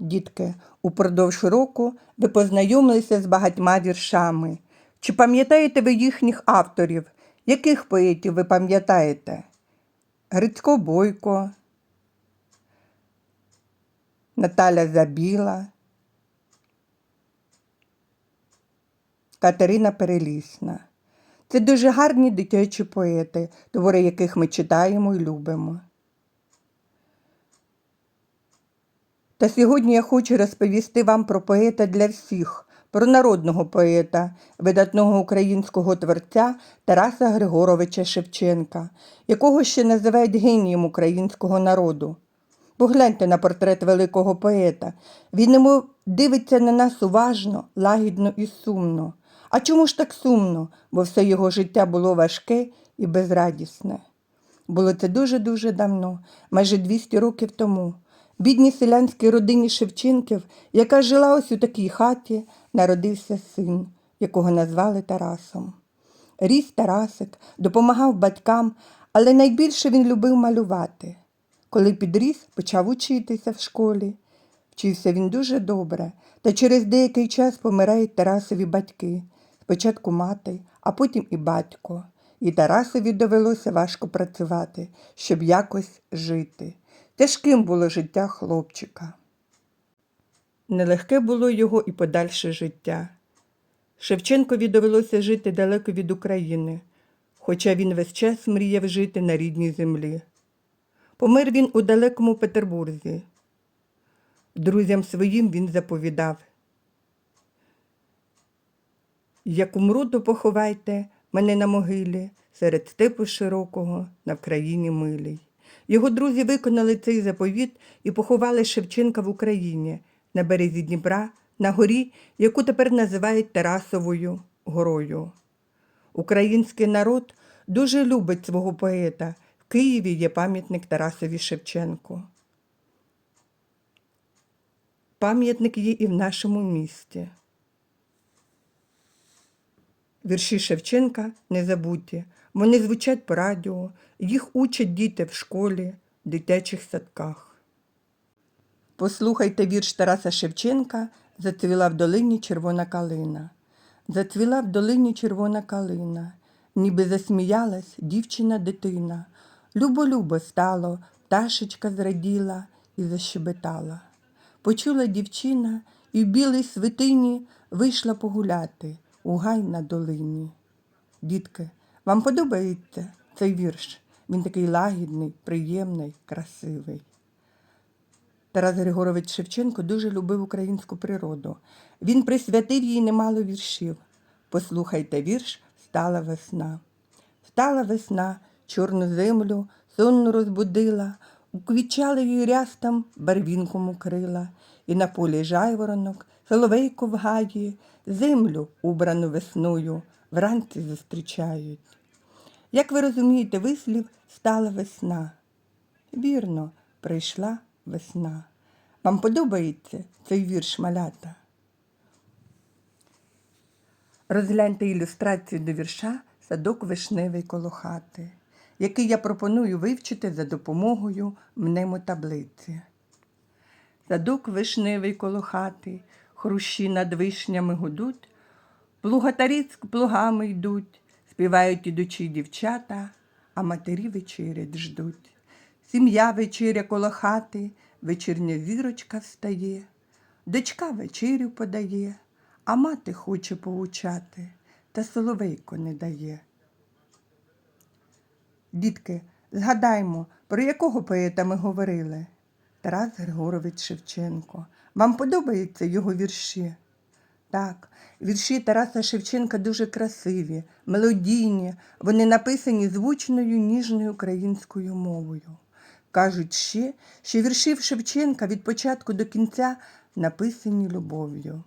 Дітки, упродовж року ви познайомилися з багатьма віршами. Чи пам'ятаєте ви їхніх авторів? Яких поетів ви пам'ятаєте? Грицько Бойко, Наталя Забіла, Катерина Перелісна. Це дуже гарні дитячі поети, твори яких ми читаємо і любимо. Та сьогодні я хочу розповісти вам про поета для всіх, про народного поета, видатного українського творця Тараса Григоровича Шевченка, якого ще називають генієм українського народу. Погляньте на портрет великого поета. Він йому дивиться на нас уважно, лагідно і сумно. А чому ж так сумно? Бо все його життя було важке і безрадісне. Було це дуже-дуже давно, майже 200 років тому. Бідній селянській родині Шевченків, яка жила ось у такій хаті, народився син, якого назвали Тарасом. Ріс Тарасик, допомагав батькам, але найбільше він любив малювати. Коли підріс, почав учитися в школі. Вчився він дуже добре, та через деякий час помирають Тарасові батьки. Спочатку мати, а потім і батько. І Тарасові довелося важко працювати, щоб якось жити. Тяжким було життя хлопчика. Нелегке було його і подальше життя. Шевченкові довелося жити далеко від України, хоча він весь час мріяв жити на рідній землі. Помер він у далекому Петербурзі. Друзям своїм він заповідав. Як умру, то поховайте мене на могилі серед степу широкого на Вкраїні милій. Його друзі виконали цей заповіт і поховали Шевченка в Україні на березі Дніпра, на горі, яку тепер називають Тарасовою горою. Український народ дуже любить свого поета. В Києві є пам'ятник Тарасові Шевченку. Пам'ятник є і в нашому місті. Вірші Шевченка не забуті. Вони звучать по радіо, їх учать діти в школі, в дитячих садках. Послухайте вірш Тараса Шевченка Зацвіла в долині червона калина. Зацвіла в долині червона калина, ніби засміялась дівчина дитина. Любо-любо стало, пташечка зраділа і защебетала. Почула дівчина і в білій свитині вийшла погуляти у гай на долині. Дітки, вам подобається цей вірш? Він такий лагідний, приємний, красивий. Тарас Григорович Шевченко дуже любив українську природу. Він присвятив їй немало віршів. Послухайте вірш Стала весна. Стала весна, чорну землю сонну розбудила, уквічали її рястам барвінком укрила, і на полі жайворонок, соловейко в гаї, землю, убрану весною, вранці зустрічають. Як ви розумієте, вислів стала весна. Вірно, прийшла весна. Вам подобається цей вірш малята? Розгляньте ілюстрацію до вірша Садок вишневий коло хати, який я пропоную вивчити за допомогою мнемотаблиці. Садок вишневий коло хати, хрущі над вишнями гудуть, плугатарі з плугами йдуть, співають ідучі дівчата, а матері вечерять ждуть. Сім'я вечеря коло хати, вечірня зірочка встає, дочка вечерю подає, а мати хоче поучати, та соловейко не дає. Дітки, згадаймо, про якого поета ми говорили? Тарас Григорович Шевченко. Вам подобаються його вірші? Так, вірші Тараса Шевченка дуже красиві, мелодійні, вони написані звучною ніжною українською мовою. Кажуть ще, що вірші Шевченка від початку до кінця написані любов'ю.